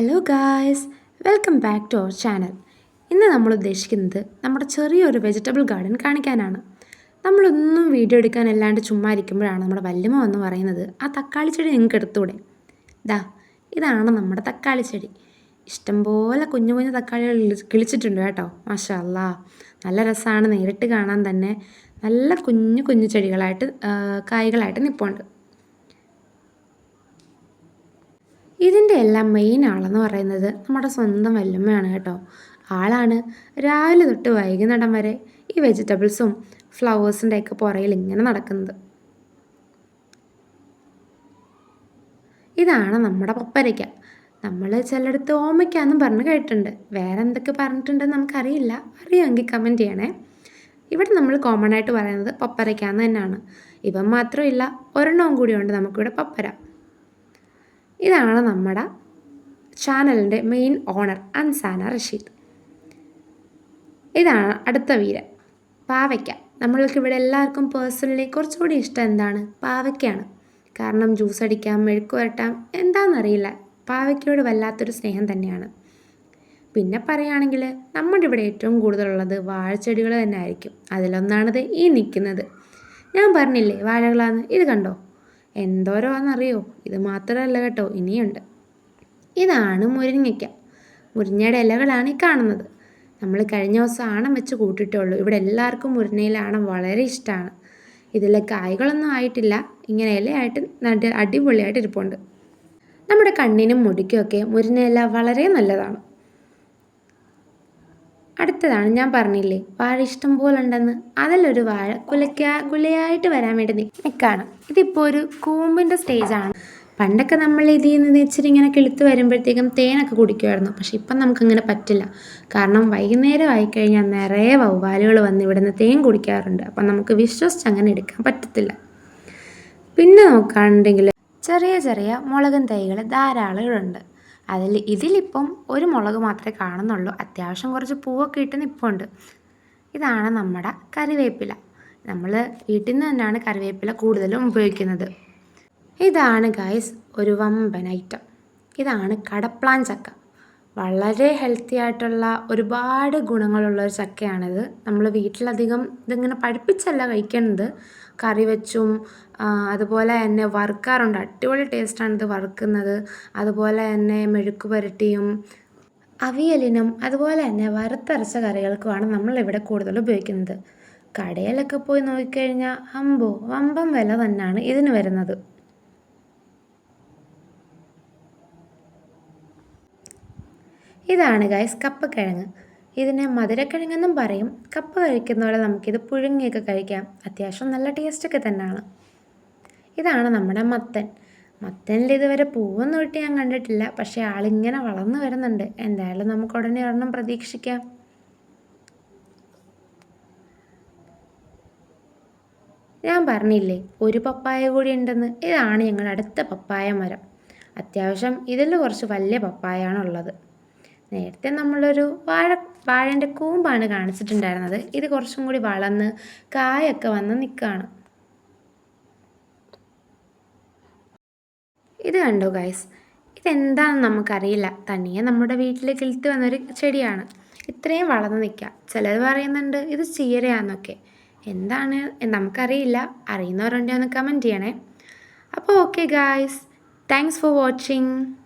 Hello guys welcome back to our channel ഇന്ന് നമ്മൾ ഉദ്ദേശിക്കുന്നത് നമ്മുടെ ചെറിയൊരു വെജിറ്റബിൾ ഗാർഡൻ കാണിക്കാനാണ്. നമ്മളൊന്നും വീഡിയോ എടുക്കാൻ അല്ലാണ്ട് ചുമ്മാ ഇരിക്കുമ്പോഴാണ് നമ്മുടെ വല്യമ്മ എന്ന് പറയുന്നത് ആ തക്കാളി ചെടി നിങ്ങൾക്ക് എടുത്തൂടെ ദാ ഇതാണ് നമ്മുടെ തക്കാളി ചെടി. ഇഷ്ടംപോലെ കുഞ്ഞു കുഞ്ഞു തക്കാളികൾ കിളിച്ചിട്ടുണ്ട് കേട്ടോ മാഷല്ല നല്ല രസമാണ് നേരിട്ട് കാണാൻ തന്നെ നല്ല കുഞ്ഞു കുഞ്ഞു ചെടികളായിട്ട് കായ്കളായിട്ട് നിൽപ്പുണ്ട് ഇതിന്റെ എല്ലാം മെയിൻ ആളെന്ന് പറയുന്നത് നമ്മുടെ സ്വന്തം വല്ലമ്മയാണ് കേട്ടോ. ആളാണ് രാവിലെ തൊട്ട് വൈകുന്നേരം വരെ ഈ വെജിറ്റബിൾസും ഫ്ലവേഴ്സിന്റെ ഒക്കെ പുറയിൽ ഇങ്ങനെ നടക്കുന്നത്. ഇതാണ് നമ്മുടെ പപ്പരയ്ക്ക. നമ്മൾ ചിലയിടത്ത് ഓമയ്ക്കാന്നും പറഞ്ഞ് കേട്ടിട്ടുണ്ട്. വേറെ എന്തൊക്കെ പറഞ്ഞിട്ടുണ്ടെന്ന് നമുക്കറിയില്ല. അറിയാമെങ്കിൽ കമന്റ് ചെയ്യണേ. ഇവിടെ നമ്മൾ കോമൺ ആയിട്ട് പറയുന്നത് പപ്പരയ്ക്കാന്ന് തന്നെയാണ്. ഇവൻ മാത്രമില്ല ഒരെണ്ണവും കൂടിയുണ്ട് നമുക്കിവിടെ പപ്പര. ഇതാണ് നമ്മുടെ ചാനലിന്റെ മെയിൻ ഓണർ അൻസാന റഷീദ്. ഇതാണ് അടുത്ത വീര പാവയ്ക്ക. നമ്മൾക്ക് ഇവിടെ എല്ലാവർക്കും പേഴ്സണലി കുറച്ചുകൂടി ഇഷ്ടം എന്താണ്? പാവയ്ക്കാണ് കാരണം ജ്യൂസ് അടിക്കാം മെഴുക്ക് വരട്ടാം എന്താണെന്നറിയില്ല പാവയ്ക്കയോട് വല്ലാത്തൊരു സ്നേഹം തന്നെയാണ്. പിന്നെ പറയുകയാണെങ്കിൽ നമ്മുടെ ഇവിടെ ഏറ്റവും കൂടുതലുള്ളത് വാഴച്ചെടികൾ തന്നെ ആയിരിക്കും അതിലൊന്നാണിത് ഈ നിൽക്കുന്നത്. ഞാൻ പറഞ്ഞില്ലേ വാഴകളാന്ന്? ഇത് കണ്ടോ? എന്തോരമാണെന്നറിയോ ഇത് മാത്രമല്ല കേട്ടോ ഇനിയുണ്ട്. ഇതാണ് മുരിങ്ങയ്ക്ക. മുരിങ്ങയുടെ ഇലകളാണ് ഈ കാണുന്നത്. നമ്മൾ കഴിഞ്ഞ ദിവസം ആണം വെച്ച് കൂട്ടിയിട്ടുള്ളൂ ഇവിടെ എല്ലാവർക്കും മുരിങ്ങയിലാണം വളരെ ഇഷ്ടമാണ് ഇതിലെ കായ്കളൊന്നും ആയിട്ടില്ല. ഇങ്ങനെ ഇലയായിട്ട് നടി അടിപൊളിയായിട്ട് ഇരിപ്പുണ്ട്. നമ്മുടെ കണ്ണിനും മുടിക്കുമൊക്കെ മുരിങ്ങയില വളരെ നല്ലതാണ്. അടുത്തതാണ് ഞാൻ പറഞ്ഞില്ലേ വാഴ ഇഷ്ടം പോലെ ഉണ്ടെന്ന്. അതിലൊരു വാഴ കുലയ്ക്ക കുലയായിട്ട് വരാൻ വേണ്ടി നിൽക്കാണ് ഇതിപ്പോൾ ഒരു കൂമ്പിന്റെ സ്റ്റേജാണ് പണ്ടൊക്കെ നമ്മൾ ഇതിൽ നിന്ന് ഇങ്ങനെ കിളുത്ത് വരുമ്പോഴത്തേക്കും തേനൊക്കെ കുടിക്കുമായിരുന്നു. പക്ഷെ ഇപ്പം നമുക്കങ്ങനെ പറ്റില്ല. കാരണം വൈകുന്നേരം ആയിക്കഴിഞ്ഞാൽ നിറയെ വവ്വാലുകൾ വന്ന് ഇവിടുന്ന് തേൻ കുടിക്കാറുണ്ട്. അപ്പം നമുക്ക് വിശ്വസിച്ച് അങ്ങനെ എടുക്കാൻ പറ്റത്തില്ല. പിന്നെ നോക്കുകയാണെന്നുണ്ടെങ്കിൽ ചെറിയ ചെറിയ മുളകും തൈകൾ ധാരാളമുണ്ട് അതിൽ ഇതിലിപ്പം ഒരു മുളക് മാത്രമേ കാണുന്നുള്ളൂ. അത്യാവശ്യം കുറച്ച് പൂവൊക്കെ ഇട്ട് നിൽപ്പുണ്ട് ഇതാണ് നമ്മുടെ കറിവേപ്പില. നമ്മൾ വീട്ടിൽ നിന്ന് തന്നെയാണ് കറിവേപ്പില കൂടുതലും ഉപയോഗിക്കുന്നത്. ഇതാണ് ഗൈസ് ഒരു വമ്പൻ ഐറ്റം ഇതാണ് കടപ്ലാൻ ചക്ക. വളരെ ഹെൽത്തി ആയിട്ടുള്ള ഒരുപാട് ഗുണങ്ങളുള്ള ഒരു ചക്കയാണിത്. നമ്മൾ വീട്ടിലധികം ഇതിങ്ങനെ പഴുപ്പിച്ചല്ല കഴിക്കുന്നത് കറി വെച്ചും അതുപോലെ തന്നെ വറുക്കാറുണ്ട്. അടിപൊളി ടേസ്റ്റാണ് ഇത് വറുക്കുന്നത്. അതുപോലെ തന്നെ മെഴുക്ക് പുരട്ടിയും അവിയലിനും അതുപോലെ തന്നെ വറുത്തരച്ച കറികൾക്കുമാണ് നമ്മളിവിടെ കൂടുതൽ ഉപയോഗിക്കുന്നത്. കടയിലൊക്കെ പോയി നോക്കിക്കഴിഞ്ഞാൽ അമ്പോ വമ്പം വില തന്നെയാണ് ഇതിന് വരുന്നത്. ഇതാണ് ഗൈസ് കപ്പക്കിഴങ്ങ് ഇതിനെ മധുരക്കിഴങ്ങെന്നും പറയും. കപ്പ കഴിക്കുന്ന പോലെ നമുക്കിത് പുഴുങ്ങിയൊക്കെ കഴിക്കാം. അത്യാവശ്യം നല്ല ടേസ്റ്റൊക്കെ തന്നെയാണ്. ഇതാണ് നമ്മുടെ മത്തൻ. മത്തനിൽ ഇതുവരെ പൂവെന്ന് ഇട്ട് ഞാൻ കണ്ടിട്ടില്ല. പക്ഷേ ആളിങ്ങനെ വളർന്നു വരുന്നുണ്ട്. എന്തായാലും നമുക്ക് ഉടനെ ഒരെണ്ണം പ്രതീക്ഷിക്കാം. ഞാൻ പറഞ്ഞില്ലേ ഒരു പപ്പായ കൂടി ഉണ്ടെന്ന്. ഇതാണ് ഞങ്ങളുടെ അടുത്ത പപ്പായ മരം. അത്യാവശ്യം ഇതിൽ കുറച്ച് വലിയ പപ്പായാണ് ഉള്ളത്. നേരത്തെ നമ്മളൊരു വാഴ വാഴന്റെ കൂമ്പാണ് കാണിച്ചിട്ടുണ്ടായിരുന്നത്. ഇത് കുറച്ചും കൂടി വളർന്ന് കായൊക്കെ വന്ന് നിൽക്കുകയാണ് ഇത് കണ്ടോ ഗൈസ് ഇതെന്താണെന്ന് നമുക്കറിയില്ല. തനിയെ നമ്മുടെ വീട്ടിൽ കിളുത്ത് വന്നൊരു ചെടിയാണ്. ഇത്രയും വളർന്ന് നിൽക്കുക ചിലർ പറയുന്നുണ്ട് ഇത് ചീരയാന്നൊക്കെ. എന്താണ്? നമുക്കറിയില്ല. അറിയുന്നവരുണ്ടെങ്കിൽ ഒന്ന് കമന്റ് ചെയ്യണേ. അപ്പോൾ okay guys thanks for watching